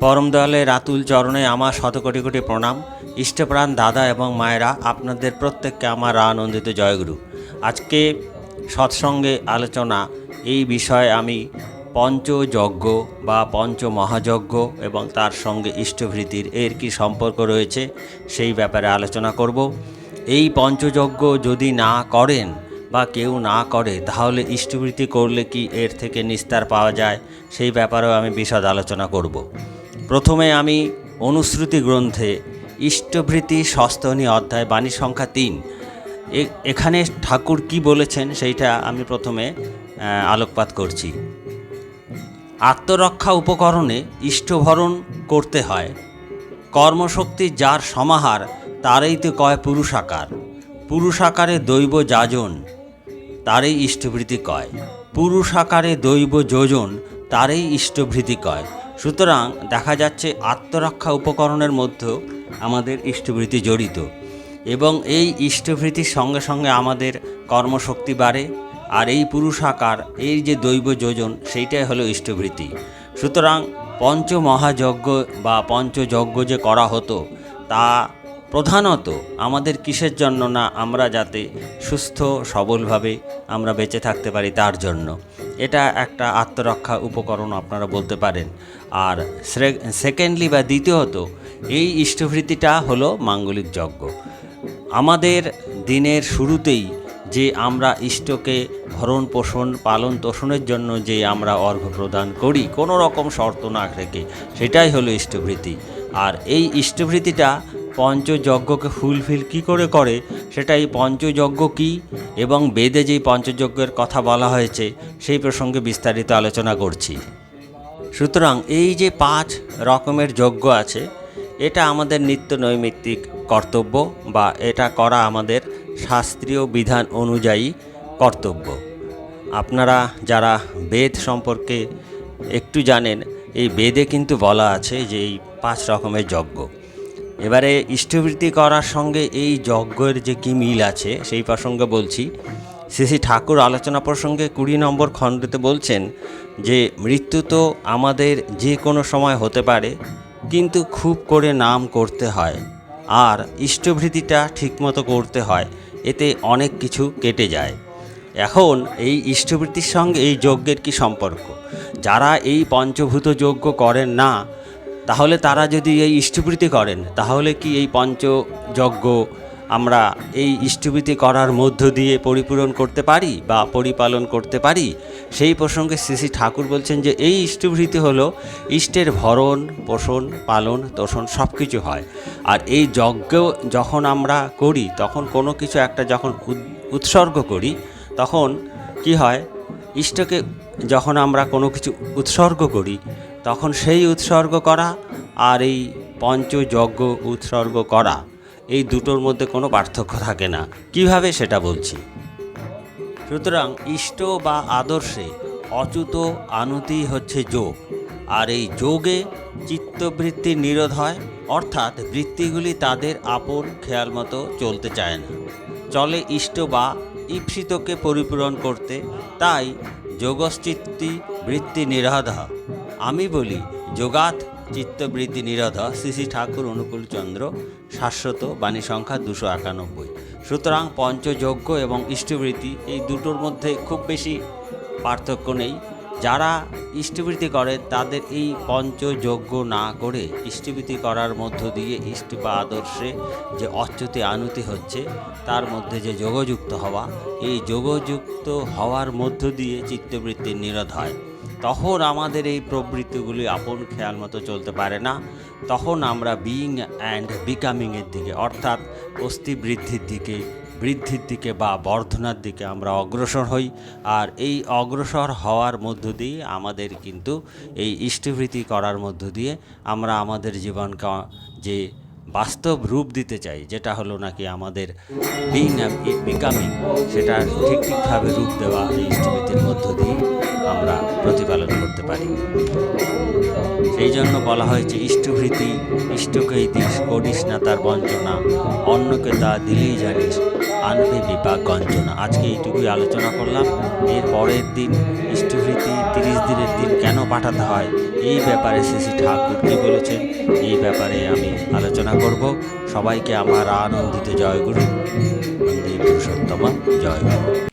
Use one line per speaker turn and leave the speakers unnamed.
পরম দয়ালের রাতুল চরণে আমার শত কোটি কোটি প্রণাম। ইষ্টপ্রাণ দাদা এবং মায়েরা, আপনাদের প্রত্যেককে আমার আনন্দিত জয়গুরু। আজকে সৎসঙ্গে আলোচনা, এই বিষয়ে আমি পঞ্চযজ্ঞ বা পঞ্চ মহাযজ্ঞ এবং তার সঙ্গে ইষ্টভৃতির এর কি সম্পর্ক রয়েছে, সেই ব্যাপারে আলোচনা করব। এই পঞ্চযজ্ঞ যদি না করেন বা কেউ না করে, তাহলে ইষ্টভৃতি করলে কি এর থেকে নিস্তার পাওয়া যায়? সেই ব্যাপারেও আমি বিশদ আলোচনা করব। প্রথমে আমি অনুশ্রুতি গ্রন্থে ইষ্টভৃতি সস্তনী অধ্যায় বাণী সংখ্যা তিন। এখানে ঠাকুর কি বলেছেন সেইটা আমি প্রথমে আলোকপাত করছি। আত্মরক্ষা উপকরণে ইষ্টভরণ করতে হয়। কর্মশক্তি যার সমাহার, তারই তো কয় পুরুষাকার। পুরুষাকারে দৈব যাজন, তারই ইষ্টভৃতি কয়। পুরুষাকারে দৈব যোজন, তারই ইষ্টভৃতি কয়। সুতরাং দেখা যাচ্ছে আত্মরক্ষা উপকরণের মধ্যেও আমাদের ইষ্টভৃতি জড়িত এবং এই ইষ্টভৃতির সঙ্গে সঙ্গে আমাদের কর্মশক্তি বাড়ে আর এই পুরুষাকার, এই যে দৈব যোজন, সেইটাই হলো ইষ্টভৃতি। সুতরাং পঞ্চমহাযজ্ঞ বা পঞ্চযজ্ঞ যে করা হতো, তা প্রধানত আমাদের কিসের জন্য না আমরা যাতে সুস্থ সবলভাবে আমরা বেঁচে থাকতে পারি তার জন্য? এটা একটা আত্মরক্ষা উপকরণ আপনারা বলতে পারেন। আর সেকেন্ডলি বা দ্বিতীয়ত, এই ইষ্টভৃতিটা হলো মাঙ্গলিক যজ্ঞ। আমাদের দিনের শুরুতেই যে আমরা ইষ্টকে ভরণ পোষণ, পালন তোষণের জন্য যে আমরা অর্ঘ্য প্রদান করি, কোনো রকম শর্ত না রেখে, সেটাই হলো ইষ্টভৃতি। আর এই ইষ্টভৃতিটা পঞ্চযজ্ঞকে ফুলফিল কি করে করে? সেটা এই পঞ্চযজ্ঞ কি? এবং বেদে যেই পঞ্চযজ্ঞের কথা বলা হয়েছে, সেই প্রসঙ্গে বিস্তারিত আলোচনা করছি। সুতরাং এই যে পাঁচ রকমের যজ্ঞ আছে, এটা আমাদের নিত্য নৈমিত্তিক কর্তব্য বা এটা করা আমাদের শাস্ত্রীয় বিধান অনুযায়ী কর্তব্য। আপনারা যারা বেদ সম্পর্কে একটু জানেন, এই বেদে কিন্তু বলা আছে যে এই পাঁচ রকমের যজ্ঞ। এবারে ইষ্টবৃত্তি করার সঙ্গে এই যজ্ঞের যে কী মিল আছে, সেই প্রসঙ্গে বলছি। শ্রী শ্রী ঠাকুর আলোচনা প্রসঙ্গে কুড়ি নম্বর খণ্ডতে বলছেন যে, মৃত্যু তো আমাদের যে কোনো সময় হতে পারে, কিন্তু খুব করে নাম করতে হয়। আর ইষ্টভৃতিটা ঠিকমতো করতে হয়, এতে অনেক কিছু কেটে যায়। এখন এই ইষ্টবৃত্তির সঙ্গে এই যজ্ঞের কি সম্পর্ক? যারা এই পঞ্চভূত যজ্ঞ করেন না তাহলে তারা যদি এই ইষ্টবৃত্তি করেন, তাহলে কি এই পঞ্চযজ্ঞ আমরা এই ইষ্টবৃত্তি করার মধ্য দিয়ে পরিপূরণ করতে পারি বা পরিপালন করতে পারি? সেই প্রসঙ্গে শ্রী ঠাকুর বলছেন যে এই ইষ্টভৃতি হলো ইষ্টের ভরণ, পোষণ, পালন, তোষণ সব কিছু হয়। আর এই যজ্ঞ যখন আমরা করি, তখন কোনো কিছু একটা যখন উৎসর্গ করি, তখন কি হয়? ইষ্টকে যখন আমরা কোনো কিছু উৎসর্গ করি, তখন সেই উৎসর্গ করা আর এই পঞ্চযজ্ঞ উৎসর্গ করা, এই দুটোর মধ্যে কোনো পার্থক্য থাকে না। কীভাবে সেটা বলছি? সুতরাং ইষ্ট বা আদর্শে অচ্যুত আনুতি হচ্ছে যোগ, আর এই যোগে চিত্তবৃত্তি নিরোধ হয়, অর্থাৎ বৃত্তিগুলি তাদের আপন খেয়াল মতো চলতে চায় না। চলে ইষ্ট বা ঈপ্সিতকে পরিপূরণ করতে, তাই যোগশ্চিত্তি বৃত্তি নিরাধা। আমি বলি, যোগাত চিত্তবৃত্তি নিরাধা শ্রী ঠাকুর অনুকূলচন্দ্র শাশ্বত বাণী সংখ্যা দুশো একানব্বই। সুতরাং পঞ্চযজ্ঞ এবং ইষ্টবৃত্তি এই দুটোর মধ্যে খুব বেশি পার্থক্য নেই। যারা ইষ্টবৃত্তি করে, তাদের এই পঞ্চযজ্ঞ না করে ইষ্টবৃত্তি করার মধ্য দিয়ে ইষ্ট বা আদর্শে যে অচ্যুতি আনুতি হচ্ছে, তার মধ্যে যে যোগযুক্ত হওয়া, এই যোগযুক্ত হওয়ার মধ্য দিয়ে চিত্তবৃত্তির নিরোধ হয়। তখন আমাদের এই প্রবৃত্তিগুলি আপন খেয়াল মতো চলতে পারে না। তখন আমরা বিইং অ্যান্ড বিকামিংয়ের দিকে, অর্থাৎ অস্থি বৃদ্ধির দিকে বৃদ্ধির দিকে বা বর্ধনার দিকে আমরা অগ্রসর হই। আর এই অগ্রসর হওয়ার মধ্য দিয়ে আমাদের কিন্তু এই ইষ্টভৃতি করার মধ্য দিয়ে আমরা আমাদের জীবনকে যে বাস্তব রূপ দিতে চাই, যেটা হলো নাকি আমাদের বিং বিকামিং সেটা ঠিক ঠিকভাবে রূপ দেওয়া এই ইষ্টভীতির মধ্য দিয়ে আমরা প্রতিপালন করতে পারি। সেই জন্য বলা হয়েছে ইষ্টভৃতি ইষ্টকেই দিস করিস না তার বঞ্চনা। অন্যকে তা দিলেই জানিস, আনবে বিপাক গঞ্জনা। আজকে এইটুকুই আলোচনা করলাম। এর পরের দিন ইষ্টভৃতি তিরিশ দিনের দিন কেন পাঠাতে হয়, এই ব্যাপারে শ্রী ঠাকুর কী বলেছেন, এই ব্যাপারে আমি আলোচনা করব। সবাইকে আমার আনন্দিত জয়গুরু। বন্দে পুরুষোত্তমা জয়গুরু